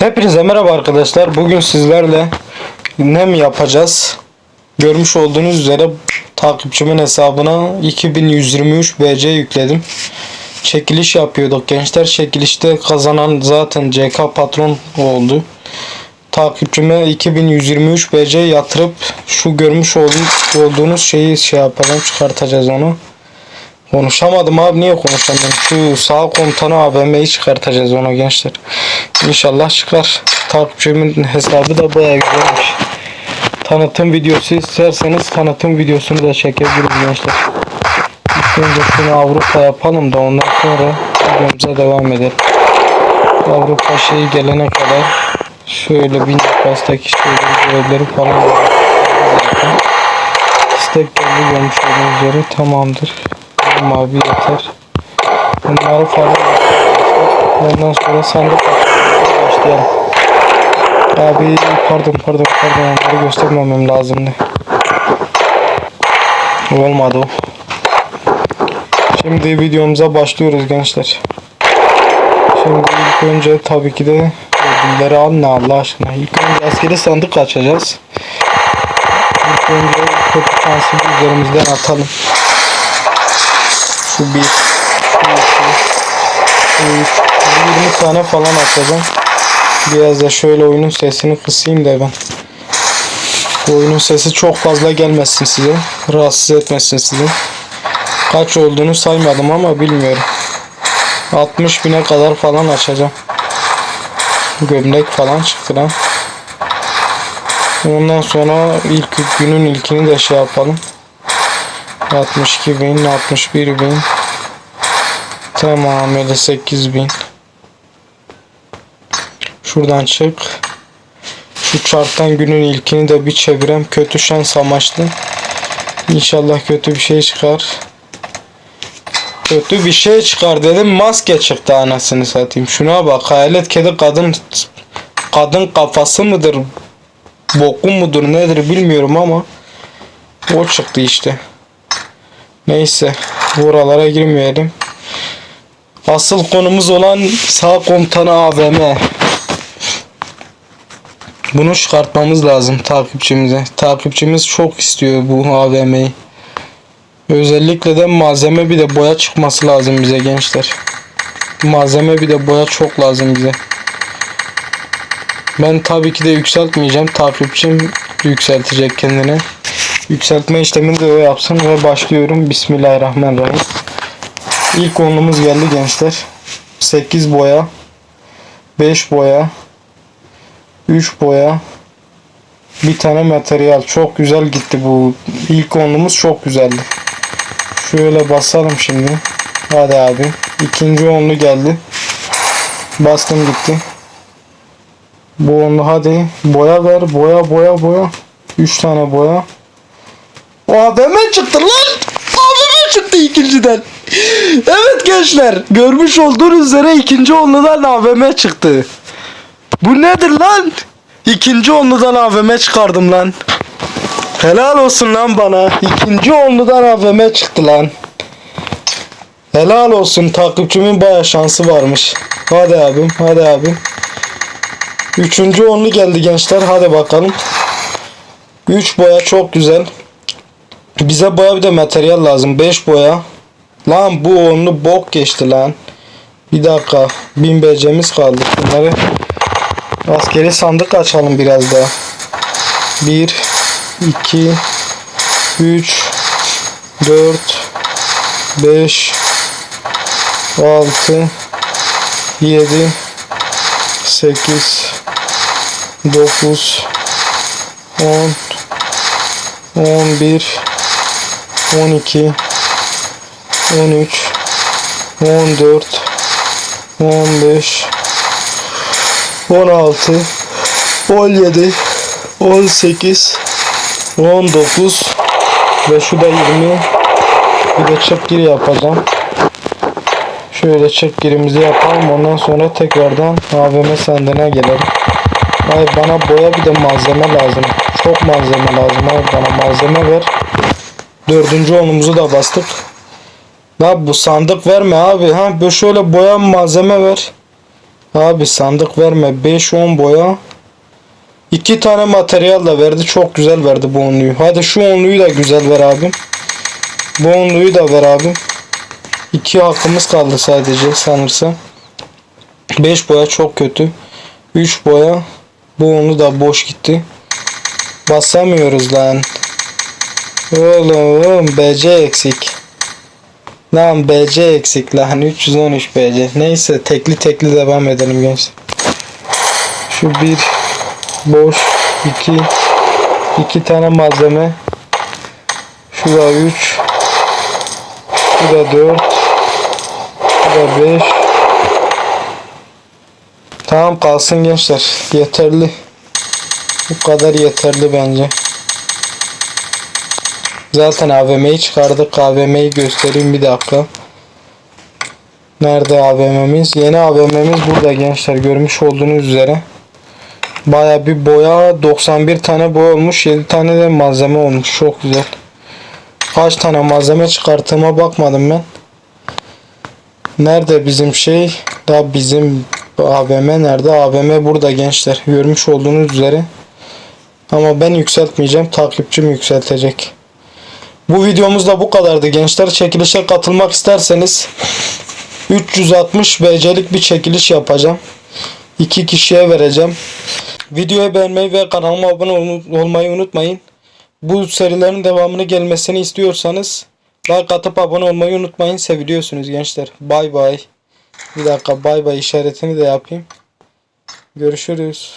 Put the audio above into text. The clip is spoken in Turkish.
Hepinize merhaba arkadaşlar. Bugün sizlerle ne mi yapacağız? Görmüş olduğunuz üzere takipçimin hesabına 2123 BC yükledim. Çekiliş yapıyorduk gençler. Çekilişte kazanan zaten CK patron oldu. Takipçime 2123 BC yatırıp şu görmüş olduğunuz, şeyi şey yapalım çıkartacağız onu. Konuşamadım abi niye konuşamıyorum? Şu sağ komutanı AVM'yi çıkartacağız ona gençler. İnşallah çıkar. Takipçimin hesabı da bayağı güzelmiş. Tanıtım videosu isterseniz tanıtım videosunu da çekebiliriz gençler. İlk önce şunu Avrupa yapalım da ondan sonra videomuza devam edelim. Avrupa şeyi gelene kadar şöyle bin bastaki şeyleri görevleri falan. İstek geldi görmüş olduğunuz üzere tamamdır. Mavi yeter. Bunları falan Ondan sonra sandık başlayalım. Abi pardon pardon pardon onları göstermemem lazımdı. Olmadı o. Şimdi videomuza başlıyoruz gençler. Şimdi ilk önce tabii ki de al ne Allah aşkına. İlk önce askeri sandık açacağız. İlk önce kötü şansı üzerimizden atalım. Bir, şu iki, şu üç, 20 tane falan atacağım. Biraz da şöyle oyunun sesini kısayım da ben. Oyunun sesi çok fazla gelmesin size. Rahatsız etmesin sizi. Kaç olduğunu saymadım ama bilmiyorum. 60 bine kadar falan açacağım. Gömlek falan çıktı lan. Ondan sonra ilk günün ilkini de şey yapalım. 62 bin, 61 bin. Tamam 58 bin. Şuradan çık. Şu charttan günün ilkini de bir çevirem. Kötü şans amaçlı. İnşallah kötü bir şey çıkar. Kötü bir şey çıkar dedim. Maske çıktı anasını satayım. Şuna bak. Hayalet kedi kadın kadın kafası mıdır? Boku mudur nedir bilmiyorum ama o çıktı işte. Neyse. Buralara girmeyelim. Asıl konumuz olan sağ komutanı AVM. Bunu çıkartmamız lazım takipçimize. Takipçimiz çok istiyor bu AVM'yi. Özellikle de malzeme bir de boya çıkması lazım bize gençler. Malzeme bir de boya çok lazım bize. Ben tabii ki de yükseltmeyeceğim. Takipçim yükseltecek kendine. Yükseltme işlemini de o yapsın ve başlıyorum. Bismillahirrahmanirrahim. İlk onumuz geldi gençler. 8 boya. 5 boya. 3 boya. Bir tane materyal. Çok güzel gitti bu. İlk onumuz çok güzeldi. Şöyle basalım şimdi. Hadi abi. İkinci onlu geldi. Bastım gitti. Bu onlu hadi. Boya ver. Boya boya boya. 3 tane boya. AVM çıktı lan. AVM çıktı ikinciden. Evet gençler. Görmüş olduğunuz üzere ikinci onludan AVM çıktı. Bu nedir lan? İkinci onludan AVM çıkardım lan. Helal olsun lan bana. İkinci onludan AVM çıktı lan. Helal olsun. Takipçimin baya şansı varmış. Hadi abim. Hadi abim. Üçüncü onlu geldi gençler. Hadi bakalım. Üç boya çok güzel. Bize boya bir de materyal lazım. 5 boya. Lan bu onlu bok geçti lan. Bir dakika. 1000 becemiz kaldı. Bunları askeri sandık açalım biraz daha. 1 2 3 4 5 6 7 8 9 10 11 12 13 14 15 16 17 18 19 ve şu da 20 bir de gir yapacağım. Şöyle girimizi yapalım. Ondan sonra tekrardan AVM sandığına gelelim. Ay bana boya bir de malzeme lazım. Çok malzeme lazım. Abi bana malzeme ver dördüncü onumuzu da bastık La bu sandık verme abi ha böyle şöyle boya malzeme ver Abi sandık verme. 5-10 boya. 2 tane materyal da verdi. Çok güzel verdi bu onluyu. Hadi şu onluyu da güzel ver abim. Bu onluyu da ver abim. 2 hakkımız kaldı sadece sanırsam. 5 boya çok kötü. 3 boya. Bu onlu da boş gitti. Basamıyoruz lan. Oğlum BC eksik. Lan BC eksik lan 313 BC. Neyse tekli tekli devam edelim gençler. Şu bir boş iki iki tane malzeme. Şu da 3 Şu da 4 Şu da 5 Tamam kalsın gençler. Yeterli. Bu kadar yeterli bence. Zaten AVM'yi çıkardık. AVM'yi göstereyim bir dakika. Nerede AVM'miz? Yeni AVM'miz burada gençler. Görmüş olduğunuz üzere. Baya bir boya 91 tane boya olmuş. 7 tane de malzeme olmuş. Çok güzel. Kaç tane malzeme çıkarttığıma bakmadım ben. Nerede bizim şey? Da bizim AVM nerede? AVM burada gençler. Görmüş olduğunuz üzere. Ama ben yükseltmeyeceğim. Takipçim yükseltecek. Bu videomuz da bu kadardı gençler. Çekilişe katılmak isterseniz 360 BC'lik bir çekiliş yapacağım. İki kişiye vereceğim. Videoyu beğenmeyi ve kanalıma abone ol- olmayı unutmayın. Bu serilerin devamını gelmesini istiyorsanız like atıp abone olmayı unutmayın. Seviliyorsunuz gençler. Bay bay. Bir dakika bay bay işaretini de yapayım. Görüşürüz.